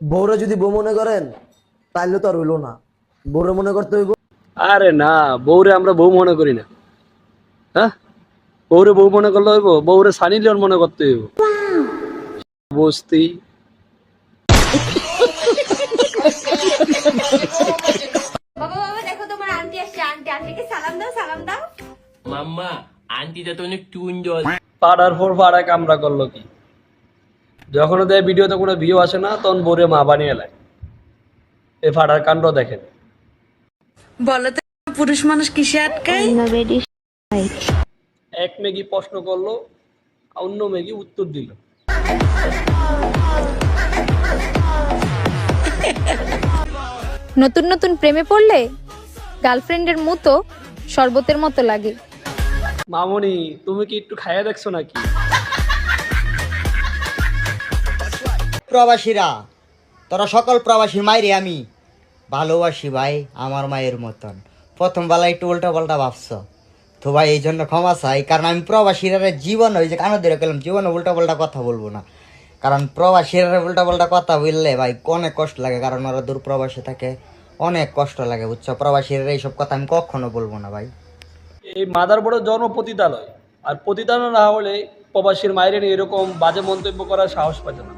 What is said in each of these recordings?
বউরে যদি বউ মনে করেন তাইলে তো আর হইল না। বউরে মনে করতে হইব। আরে না বউরে আমরা বউ মনে করি না। হ্যাঁ? বউরে বউ মনে করলে হইব বউরে সানি লিওন মনে করতে হইব। বস্তি। বাবা বাবা দেখো তোমার আন্টি আসছে। আন্টি আন্টিকে সালাম দাও সালাম দাও। মাম্মা আন্টিটা তো অনেক টুঞ্জল পাড়ার পর পাড়ায় কামরা করল কি? যখন ওদের ভিডিওতে কোনো ভিউ আসে না তখন বোরে মা বানিয়ে নেয়। এই ফাড়ার কাণ্ড দেখেন। বলো তো পুরুষ মানুষ কিসে আটকায়? এক মেগি প্রশ্ন করল অন্য মেগি উত্তর দিল। নতুন নতুন প্রেমে পড়লে গার্লফ্রেন্ডের মতো শরবতের মতো লাগে। মামনি তুমি কি একটু খাইয়া দেখছ নাকি? প্রবাসীরা, তোরা সকল প্রবাসী মাইরে আমি ভালোবাসি ভাই আমার মায়ের মতন। প্রথম বেলা একটু উল্টা পাল্টা ভাবছ। তো ভাই, এই জন্য ক্ষমা চাই, কারণ আমি প্রবাসীরা জীবন ওই যে কানো ধরে গেলাম জীবনে উল্টা পাল্টা কথা বলব না। কারণ প্রবাসীরা উল্টা পাল্টা কথা বললে ভাই অনেক কষ্ট লাগে, কারণ ওরা দূর প্রবাসে থাকে, অনেক কষ্ট লাগে, বুঝছ? প্রবাসীরা এইসব কথা আমি কখনো বলব না ভাই। এই মাদার বড় জন্ম পতিতালয়। আর পতিতালয় না হলে প্রবাসীর মায়ের এরকম বাজে মন্তব্য করার সাহস পাচ্ছে না।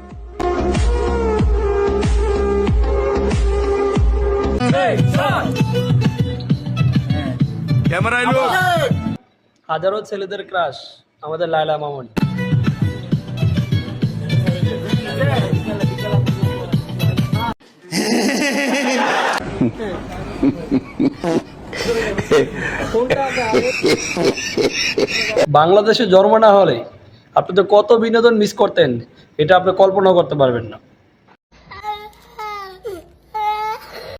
হাজারো ছেলেদের ক্রাশ আমাদের লায়লা মামনি। বাংলাদেশে জন্ম না হলে আপনি তো কত বিনোদন মিস করতেন এটা আপনি কল্পনাও করতে পারবেন না।